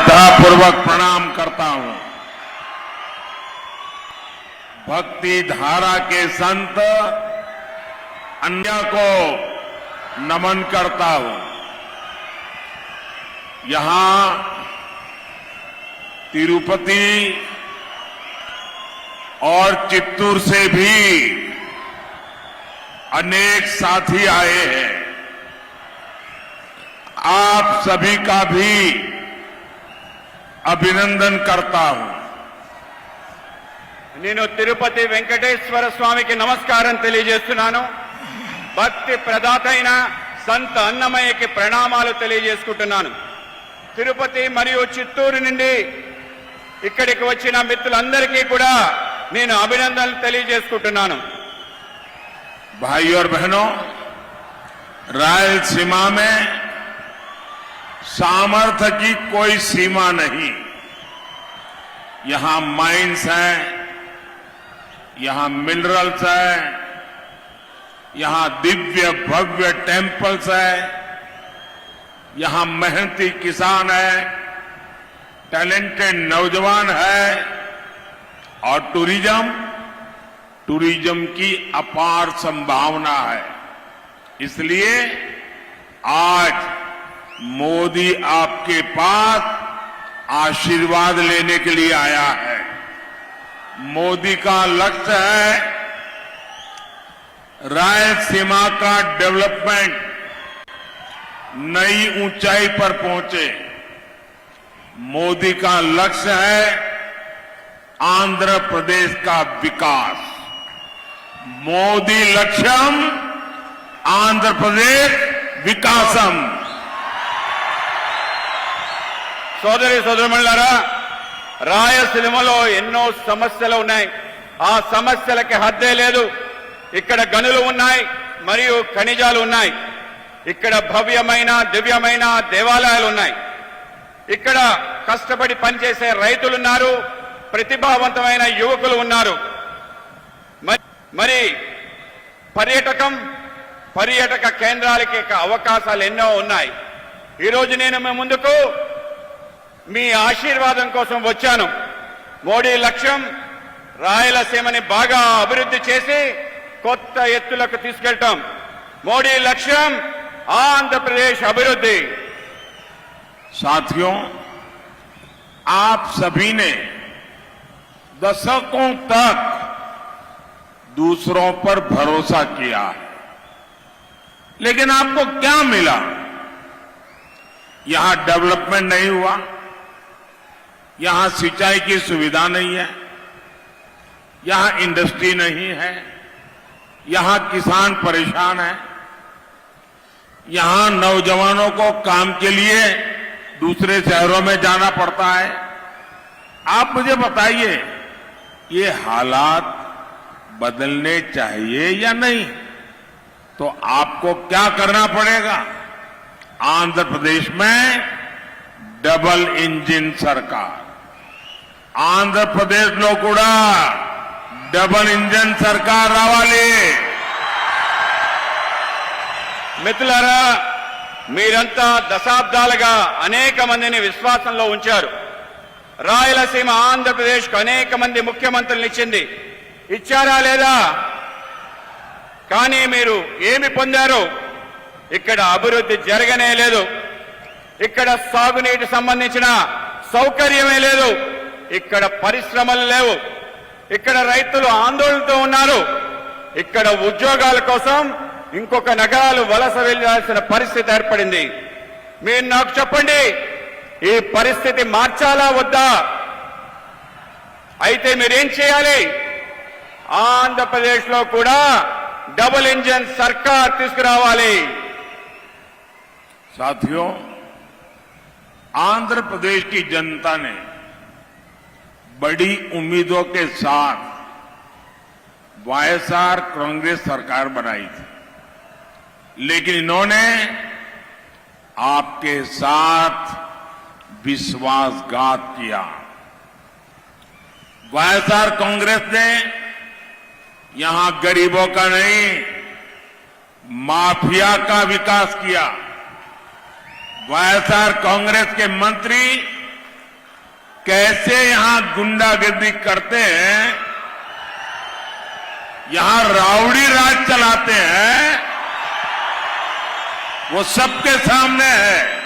श्रद्धापूर्वक प्रणाम करता हूं भक्ति धारा के संत अन्य को नमन करता हूं यहां तिरुपति और चित्तूर से भी अनेक साथी आए हैं आप सभी का भी అభినందన్ కర్తా నేను తిరుపతి వెంకటేశ్వర స్వామికి నమస్కారం తెలియజేస్తున్నాను భక్తి ప్రదాతైన సంత అన్నమయ్యకి ప్రణామాలు తెలియజేసుకుంటున్నాను తిరుపతి మరియు చిత్తూరు నుండి ఇక్కడికి వచ్చిన మిత్రులందరికీ కూడా నేను అభినందనలు తెలియజేసుకుంటున్నాను భాయ్యోర్ బహనో बहनों सामर्थ्य की कोई सीमा नहीं यहां माइंस हैं यहां मिनरल्स हैं यहां दिव्य भव्य टेम्पल्स है यहां मेहनती किसान है टैलेंटेड नौजवान है और टूरिज्म टूरिज्म की अपार संभावना है इसलिए आज मोदी आपके पास आशीर्वाद लेने के लिए आया है मोदी का लक्ष्य है रायसीमा का डेवलपमेंट नई ऊंचाई पर पहुंचे मोदी का लक्ष्य है आंध्र प्रदेश का विकास मोदी लक्ष्यम आंध्र प्रदेश विकासम సోదరి సోదరుమణులారా రాయలసీమలో ఎన్నో సమస్యలు ఉన్నాయి ఆ సమస్యలకి హద్దే లేదు ఇక్కడ గనులు ఉన్నాయి మరియు ఖనిజాలు ఉన్నాయి ఇక్కడ భవ్యమైన దివ్యమైన దేవాలయాలు ఉన్నాయి ఇక్కడ కష్టపడి పనిచేసే రైతులున్నారు ప్రతిభావంతమైన యువకులు ఉన్నారు మరి పర్యటకం పర్యటక కేంద్రాలకి అవకాశాలు ఎన్నో ఉన్నాయి ఈరోజు నేను మీ ముందుకు मैं आशीर्वादन कोसम వచ్చాను మోడి లక్ష్యం రాయలసీమని బాగా అభివృద్ధి చేసి కొత్త ఎత్తులకు తీసుకెళ్తాం మోడి లక్ష్యం ఆంధ్రప్రదేశ్ అభివృద్ధి साथियों आप सभी ने दशकों तक दूसरों पर भरोसा किया लेकिन आपको क्या मिला यहां डेवलपमेंट नहीं हुआ यहां सिंचाई की सुविधा नहीं है यहां इंडस्ट्री नहीं है यहां किसान परेशान है यहां नौजवानों को काम के लिए दूसरे शहरों में जाना पड़ता है आप मुझे बताइए ये हालात बदलने चाहिए या नहीं तो आपको क्या करना पड़ेगा आंध्र प्रदेश में डबल इंजन सरकार ఆంధ్రప్రదేశ్లో కూడా డబల్ ఇంజన్ సర్కార్ రావాలి మిత్రులారా మీరంతా దశాబ్దాలుగా అనేక మందిని విశ్వాసంలో ఉంచారు రాయలసీమ ఆంధ్రప్రదేశ్కు అనేక మంది ముఖ్యమంత్రులను ఇచ్చింది ఇచ్చారా లేదా కానీ మీరు ఏమి పొందారు ఇక్కడ అభివృద్ధి జరగనే లేదు ఇక్కడ సాగునీటి సంబంధించిన సౌకర్యమే లేదు ఇక్కడ పరిశ్రమలు లేవు ఇక్కడ రైతులు ఆందోళనతో ఉన్నారు ఇక్కడ ఉద్యోగాల కోసం ఇంకొక నగరాలు వలస వెళ్లాల్సిన పరిస్థితి ఏర్పడింది మీరు నాకు చెప్పండి ఈ పరిస్థితి మార్చాలా వద్దా అయితే మీరేం చేయాలి ఆంధ్రప్రదేశ్ లో కూడా డబుల్ ఇంజన్ సర్కార్ తీసుకురావాలి సాధ్యం ఆంధ్రప్రదేశ్ కి की बड़ी उम्मीदों के साथ वाईएसआर कांग्रेस सरकार बनाई थी लेकिन इन्होंने आपके साथ विश्वासघात किया वाईएसआर कांग्रेस ने यहां गरीबों का नहीं माफिया का विकास किया वाईएसआर कांग्रेस के मंत्री कैसे यहां गुंडागर्दी करते हैं यहां रावड़ी राज चलाते हैं वो सबके सामने है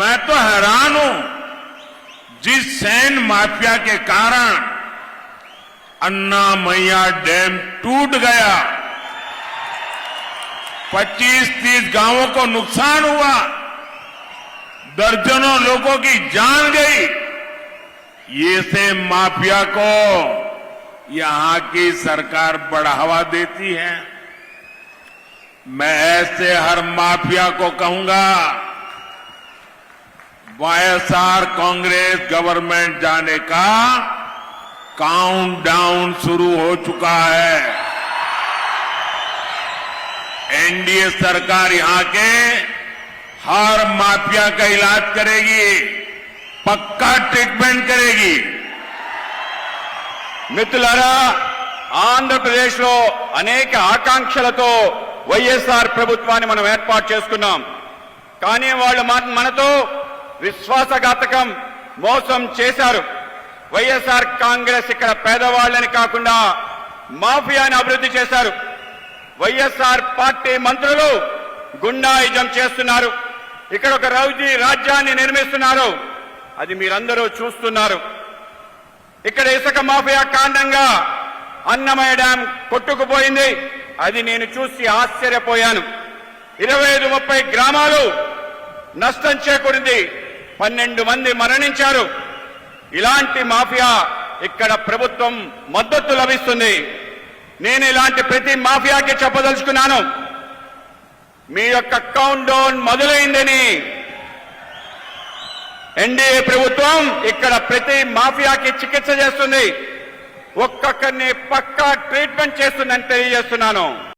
मैं तो हैरान हूं जिस सैन माफिया के कारण अन्ना मैया डैम टूट गया 25-30 गांवों को नुकसान हुआ दर्जनों लोगों की जान गई ये से माफिया को यहां की सरकार बढ़ावा देती है मैं ऐसे हर माफिया को कहूंगा वाईएसआर कांग्रेस गवर्नमेंट जाने का काउंटडाउन शुरू हो चुका है एनडीए सरकार यहां के हर माफिया का इलाज करेगी పక్కా ట్రీట్మెంట్ కరేగి మిత్రులారా ఆంధ్రప్రదేశ్లో అనేక ఆకాంక్షలతో వైఎస్ఆర్ ప్రభుత్వాన్ని మనం ఏర్పాటు చేసుకున్నాం కానీ వాళ్ళు మనతో విశ్వాసఘాతకం మోసం చేశారు వైఎస్ఆర్ కాంగ్రెస్ ఇక్కడ పేదవాళ్ళని కాకుండా మాఫియాని అభివృద్ధి చేశారు వైఎస్ఆర్ పార్టీ మంత్రులు గుండాయిజం చేస్తున్నారు ఇక్కడ ఒక రౌజీ రాజ్యాన్ని నిర్మిస్తున్నారు అది మీరందరూ చూస్తున్నారు ఇక్కడ ఇసుక మాఫియా కాండంగా అన్నమయ డ్యాం కొట్టుకుపోయింది అది నేను చూసి ఆశ్చర్యపోయాను ఇరవై ఐదు ముప్పై గ్రామాలు నష్టం చేకూరింది పన్నెండు మంది మరణించారు ఇలాంటి మాఫియా ఇక్కడ ప్రభుత్వం మద్దతు లభిస్తుంది నేను ఇలాంటి ప్రతి మాఫియాకి చెప్పదలుచుకున్నాను మీ యొక్క కౌంట్ డౌన్ మొదలైందని ఎన్డీఏ ప్రభుత్వం ఇక్కడ ప్రతి మాఫియాకి చికిత్స చేస్తుంది ఒక్కొక్కరిని పక్కా ట్రీట్మెంట్ చేస్తుందని తెలియజేస్తున్నాను